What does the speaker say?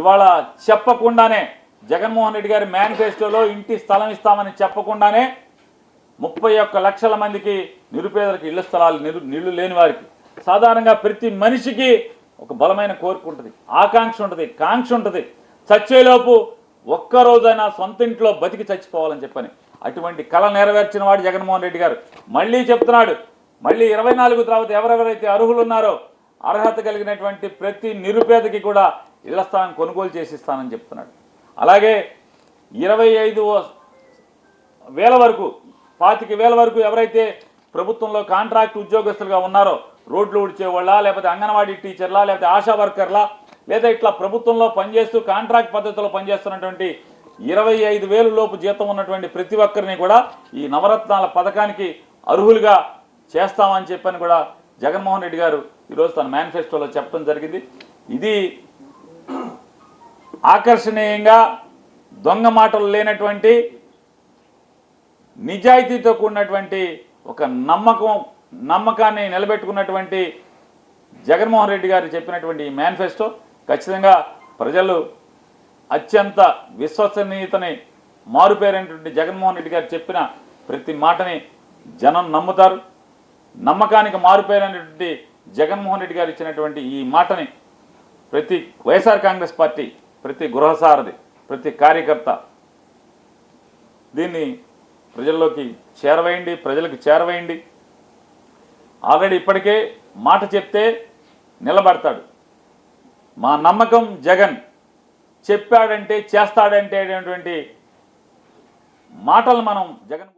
ఇవాళ చెప్పకుండానే జగన్మోహన్ రెడ్డి గారి మేనిఫెస్టోలో ఇంటి స్థలం ఇస్తామని చెప్పకుండానే ముప్పై ఒక్క లక్షల మందికి నిరుపేదలకు ఇళ్ళ స్థలాలు నిలు నీళ్ళు లేని వారికి. సాధారణంగా ప్రతి మనిషికి ఒక బలమైన కోరిక ఉంటుంది. ఆకాంక్ష ఉంటుంది కాంక్ష ఉంటుంది. చచ్చేలోపు ఒక్కరోజైనా సొంత ఇంట్లో బతికి చచ్చిపోవాలని చెప్పని అటువంటి కళ నెరవేర్చిన వాడు జగన్మోహన్ రెడ్డి గారు. మళ్ళీ చెప్తున్నాడు మళ్ళీ ఇరవై నాలుగు తర్వాత ఎవరెవరైతే అర్హులు ఉన్నారో అర్హత కలిగినటువంటి ప్రతి నిరుపేదకి కూడా ఇళ్ళ స్థానం కొనుగోలు చేసి ఇస్తానని చెప్తున్నాడు. అలాగే ఇరవై ఐదు వేల వరకు పాతిక వేల వరకు ఎవరైతే ప్రభుత్వంలో కాంట్రాక్ట్ ఉద్యోగస్తులుగా ఉన్నారో రోడ్లు ఉడిచేవాళ్ళా లేకపోతే అంగన్వాడీ టీచర్లా లేకపోతే ఆశా వర్కర్లా లేదా ఇట్లా ప్రభుత్వంలో పనిచేస్తూ కాంట్రాక్ట్ పద్ధతిలో పనిచేస్తున్నటువంటి ఇరవై ఐదు వేలు లోపు జీతం ఉన్నటువంటి ప్రతి ఒక్కరిని కూడా ఈ నవరత్నాల పథకానికి అర్హులుగా చేస్తామని చెప్పని కూడా జగన్మోహన్ రెడ్డి గారు ఈరోజు తన మేనిఫెస్టోలో చెప్పడం జరిగింది. ఇది ఆకర్షణీయంగా దొంగ మాటలు లేనటువంటి నిజాయితీతో కూడినటువంటి ఒక నమ్మకం నమ్మకాన్ని నిలబెట్టుకున్నటువంటి జగన్మోహన్ రెడ్డి గారు చెప్పినటువంటి ఈ మేనిఫెస్టో ఖచ్చితంగా ప్రజలు అత్యంత విశ్వసనీయతని మారుపేరైనటువంటి జగన్మోహన్ రెడ్డి గారు చెప్పిన ప్రతి మాటని జనం నమ్ముతారు. నమ్మకానికి మారుపేరైనటువంటి జగన్మోహన్ రెడ్డి గారు ఇచ్చినటువంటి ఈ మాటని ప్రతి వైఎస్ఆర్ కాంగ్రెస్ పార్టీ ప్రతి గృహసారథి ప్రతి కార్యకర్త దీన్ని ప్రజల్లోకి చేరవేయండి ప్రజలకు చేరవేయండి. ఆల్రెడీ ఇప్పటికే మాట చెప్తే నిలబడతాడు. మా నమ్మకం జగన్ చెప్పాడంటే చేస్తాడంటే అనేటువంటి మాటలు మనం జగన్